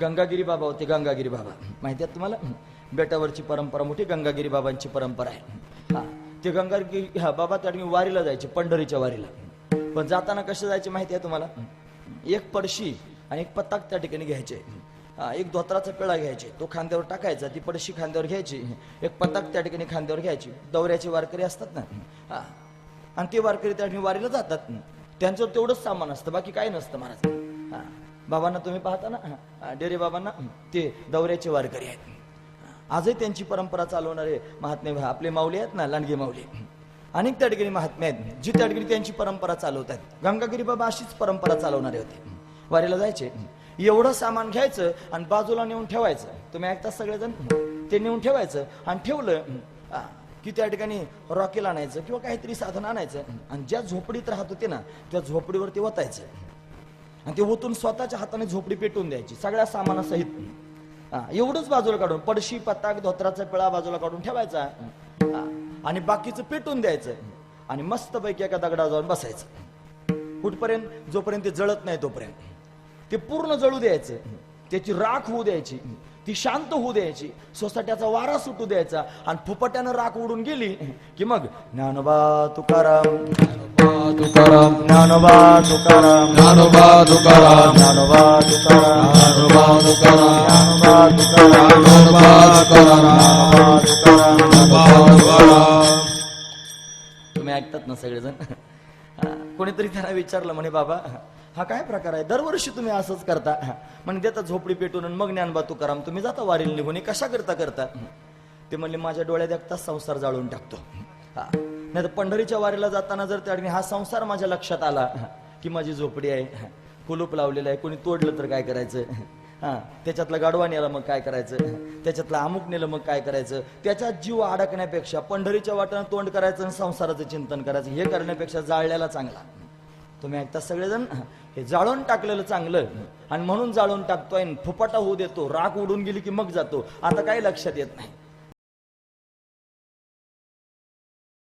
गंगागिरी बाबा होते गंगागिरी बाबा. माहिती आहे तुम्हाला? बेटावरची परंपरा मोठी गंगागिरी बाबांची परंपरा आहे. हा ते गंगागिरी हा बाबा त्या ठिकाणी वारीला जायचे पंढरीच्या वारीला. पण जाताना कसं जायचे माहिती आहे तुम्हाला? एक पडशी आणि एक पताक त्या ठिकाणी घ्यायचे. हा एक धोत्राचा पेळा घ्यायचे तो खांद्यावर टाकायचा ती पडशी खांद्यावर घ्यायची एक पताक त्या ठिकाणी खांद्यावर घ्यायची. दौऱ्याचे वारकरी असतात ना? हा. आणि ते वारकरी त्या ठिकाणी वारीला जातात. त्यांचं तेवढंच सामान असतं बाकी काही नसतं महाराज. हा. बाबांना तुम्ही पाहता ना? डेरे बाबांना? ते दौऱ्याचे वारकरी आहेत. आजही त्यांची परंपरा चालवणारे महात्मे आपले माऊली आहेत ना लांडगे माऊली? अनेक त्या ठिकाणी महात्मे आहेत. जी त्या ठिकाणी त्यांची परंपरा चालवत आहेत. गंगागिरी बाबा अशीच परंपरा चालवणारे होते. वारीला जायचे? एवढं सामान घ्यायचं आणि बाजूला नेऊन ठेवायचं. तुम्ही ऐकता सगळेजण? ते नेऊन ठेवायचं आणि ठेवलं की त्या ठिकाणी रॉकेल आणायचं किंवा काहीतरी साधन आणायचं. आणि ज्या झोपडीत राहत होते ना त्या झोपडीवरती वतायचं. आणि ते ओतून स्वतःच्या हाताने झोपडी पेटून द्यायची सगळ्या सामानासहित हा, एवढंच बाजूला काढून पडशी पताक धोत्राचा पिळा बाजूला काढून ठेवायचा. आणि बाकीचं पेटून द्यायचं. आणि मस्त पैकी एका दगडा जाऊन बसायचं. कुठपर्यंत? जोपर्यंत ते जळत नाही तोपर्यंत. ते पूर्ण जळू द्यायचं. त्याची राख होऊ द्यायची. ती शांत होऊ द्यायची. सोसाट्याचा वारा सुटू द्यायचा. आणि फुपट्यानं राख उडून गेली की मग ज्ञानबा तुकाराम. तुम्ही ऐकतात ना सगळेजण? कोणीतरी त्यांना विचारलं म्हणे बाबा हा काय प्रकार आहे? दरवर्षी तुम्ही असंच करता. म्हणजे देता झोपडी पेटून मग ज्ञानबा तुकाराम तुम्ही जाता वारील निघून. कशा करता करता? ते म्हणले माझ्या डोळ्यात एकटाच संसार जाळून टाकतो. नाही तर पंढरीच्या वारीला जाताना जर त्या ठिकाणी हा संसार माझ्या लक्षात आला की माझी झोपडी आहे कुलूप लावलेलं आहे कोणी तोडलं तर काय करायचं? हा त्याच्यातलं गाडवा नेलं मग काय करायचं? त्याच्यातलं अमुक नेलं मग काय करायचं? त्याच्यात जीव अडकण्यापेक्षा पंढरीच्या वाट्यानं तोंड करायचं आणि संसाराचं चिंतन करायचं हे करण्यापेक्षा जाळलेला चांगला. तुम्ही ऐकता सगळेजण? हे जाळून टाकलेलं चांगलं. आणि म्हणून जाळून टाकतोय फुपाटा होऊ देतो राख उडून गेली की मग जातो. आता काही लक्षात येत नाही.